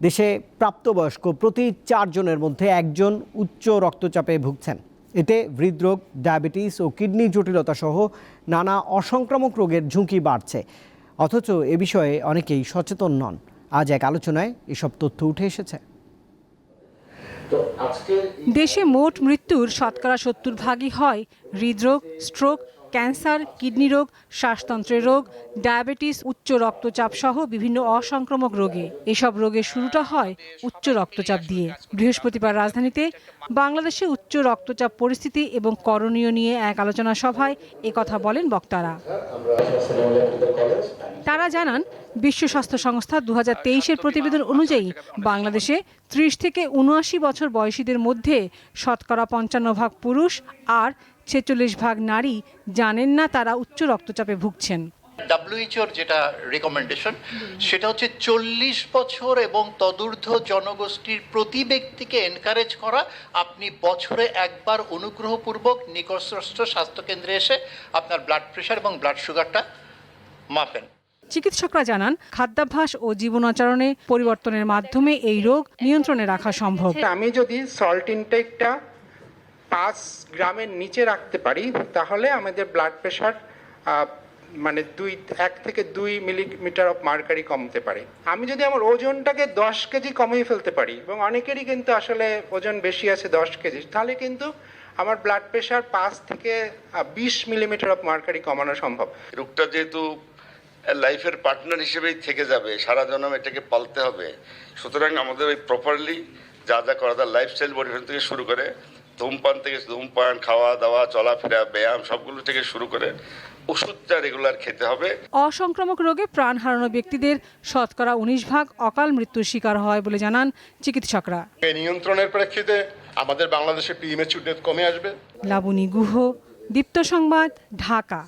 দেশে প্রাপ্তবয়স্ক প্রতি চারজনের মধ্যে একজন উচ্চ রক্তচাপে ভুগছেন। এতে হৃদরোগ ডায়াবেটিস ও কিডনি জটিলতা সহ নানা অসংক্রামক রোগের ঝুঁকি বাড়ছে। অথচ এ বিষয়ে অনেকেই সচেতন নন। আজ এক আলোচনায় এসব তথ্য উঠে এসেছে। দেশে মোট মৃত্যুর শতকরা সত্তর ভাগই হয় হৃদরোগ স্ট্রোক ক্যান্সার, কিডনি রোগ, শ্বাসতন্ত্রের রোগ, ডায়াবেটিস, উচ্চ রক্তচাপ সহ বিভিন্ন অসংক্রামক রোগে। এসব রোগের শুরুটা হয় উচ্চ রক্তচাপ দিয়ে। বৃহস্পতিবার রাজধানীতে বাংলাদেশে উচ্চ রক্তচাপ পরিস্থিতি এবং করণীয় নিয়ে এক আলোচনা সভায় একথা বলেন বক্তারা। তারা জানান, বিশ্ব স্বাস্থ্য সংস্থা দু এর প্রতিবেদন অনুযায়ী বাংলাদেশে ত্রিশ থেকে উনআশি বছর বয়সীদের মধ্যে শতকরা পঞ্চান্ন ভাগ পুরুষ আর ছেচল্লিশ ভাগ নারী জানেন না তারা উচ্চ রক্তচাপে ভুগছেন। ডাব্লিউএইচওর যেটা রেকমেন্ডেশন সেটা হচ্ছে চল্লিশ বছর এবং তদূর্ধ্ব জনগোষ্ঠীর প্রতি ব্যক্তিকে এনকারেজ করা। আপনি বছরে একবার অনুগ্রহপূর্বক নিকটস্থ স্বাস্থ্যকেন্দ্রে এসে আপনার ব্লাড প্রেশার এবং ব্লাড সুগারটা মাপেন। চিকিৎসকরা জানান খাদ্যাভ্যাস ও জীবনাচরণে পরিবর্তনের মাধ্যমে এই রোগ নিয়ন্ত্রণে রাখা সম্ভব। আমি যদি সল্ট ইনটেকটা পাঁচ গ্রামের নিচে রাখতে পারি তাহলে আমাদের ব্লাড প্রেশার মানে দুই এক থেকে দুই মিলিমিটার অফ মার্কারি কমতে পারে। আমি যদি আমার ওজনটাকে দশ কেজি কমিয়ে ফেলতে পারি এবং অনেকেরই কিন্তু আসলে ওজন বেশি আছে দশ কেজি তাহলে কিন্তু আমার ব্লাড প্রেশার পাঁচ থেকে বিশ মিলিমিটার অফ মার্কারি কমানো সম্ভব। রোগটা যেহেতু লাইফের পার্টনার হিসেবেই থেকে যাবে সারা জন্ম এটাকে পালতে হবে। সুতরাং আমাদের ওই প্রপারলি যা যা করা তার লাইফস্টাইল পরিবর্তন থেকে শুরু করে ধূমপান থেকে ধূমপান খাওয়া দাওয়া চলাফেরা ব্যায়াম সবগুলো থেকে শুরু করে ওষুধটা রেগুলার খেতে হবে। অসংক্রামক রোগে প্রাণ হারানো ব্যক্তিদের শতকরা উনিশ ভাগ অকাল মৃত্যুর শিকার হয় বলে জানান চিকিৎসকরা। এই নিয়ন্ত্রণের প্রেক্ষিতে আমাদের বাংলাদেশে প্রিমেচুর ডেথ কমে আসবে। লাবণী গুহ দীপ্ত সংবাদ ঢাকা।